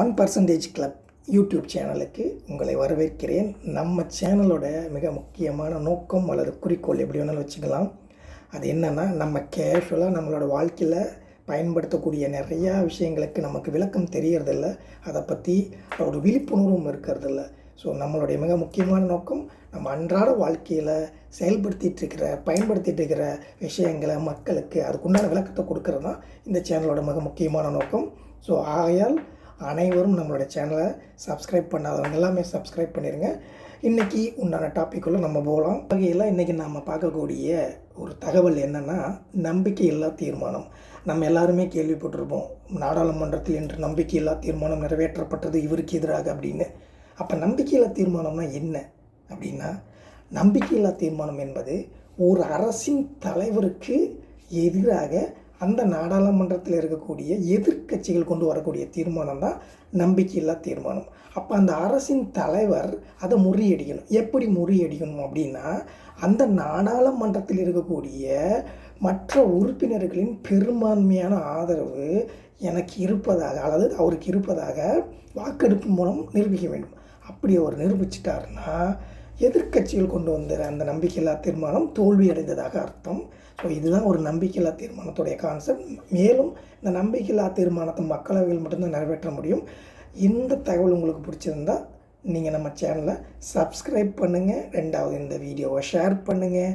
One percentage club YouTube சேனலுக்கு உங்களை வரவேற்கிறேன். நம்ம சேனலோட மிக முக்கியமான நோக்கம் அல்லது குறிக்கோள் எப்படி வேணாலும் வச்சுக்கலாம். அது என்னென்னா நம்ம கேஷுவலாக நம்மளோட வாழ்க்கையில் பயன்படுத்தக்கூடிய நிறையா விஷயங்களுக்கு நமக்கு விளக்கம் தெரியறதில்ல. அதை பற்றி ஒரு விழிப்புணர்வும் இருக்கிறதில்ல. ஸோ நம்மளுடைய மிக முக்கியமான நோக்கம் நம்ம அன்றாட வாழ்க்கையில் செயல்படுத்திட்டு இருக்கிற பயன்படுத்திட்டு இருக்கிற விஷயங்களை மக்களுக்கு அதுக்குண்டான விளக்கத்தை கொடுக்கறது தான் இந்த சேனலோட மிக முக்கியமான நோக்கம். ஸோ ஆகையால் அனைவரும் நம்மளோட சேனலை சப்ஸ்கிரைப் பண்ணாதவங்க எல்லாமே சப்ஸ்கிரைப் பண்ணிடுங்க இன்றைக்கி உண்டான டாப்பிக்குள்ளே நம்ம போகலாம். வகையில் இன்றைக்கி நம்ம பார்க்கக்கூடிய ஒரு தகவல் என்னென்னா நம்பிக்கையில்லா தீர்மானம். நம்ம எல்லாருமே கேள்விப்பட்டிருப்போம் நாடாளுமன்றத்தில் இன்று நம்பிக்கையில்லா தீர்மானம் நிறைவேற்றப்பட்டது இவருக்கு எதிராக அப்படின்னு. அப்போ நம்பிக்கையில்லா தீர்மானம்னா என்ன அப்படின்னா நம்பிக்கையில்லா தீர்மானம் என்பது ஒரு அரசின் தலைவருக்கு எதிராக அந்த நாடாளுமன்றத்தில் இருக்கக்கூடிய எதிர்க்கட்சிகள் கொண்டு வரக்கூடிய தீர்மானம் தான் நம்பிக்கையில்லா தீர்மானம். அப்போ அந்த அரசின் தலைவர் அதை முறியடிக்கணும். எப்படி முறியடிக்கணும் அப்படின்னா அந்த நாடாளுமன்றத்தில் இருக்கக்கூடிய மற்ற உறுப்பினர்களின் பெரும்பான்மையான ஆதரவு எனக்கு இருப்பதாக அல்லது அவருக்கு இருப்பதாக வாக்கெடுப்பு மூலம் நிரூபிக்க வேண்டும். அப்படி அவர் நிரூபிச்சிட்டாருன்னா எதிர்க்கட்சிகள் கொண்டு வந்த அந்த நம்பிக்கையில்லா தீர்மானம் தோல்வி அடைந்ததாக அர்த்தம். ஸோ இதுதான் ஒரு நம்பிக்கையில்லா தீர்மானத்துடைய கான்செப்ட் மேலும் இந்த நம்பிக்கையில்லா தீர்மானத்தை மக்களவையில் மட்டும்தான் நிறைவேற்ற முடியும். இந்த தகவல் உங்களுக்கு பிடிச்சிருந்தா நீங்கள் நம்ம சேனலை சப்ஸ்கிரைப் பண்ணுங்கள் ரெண்டாவது இந்த வீடியோவை ஷேர் பண்ணுங்கள்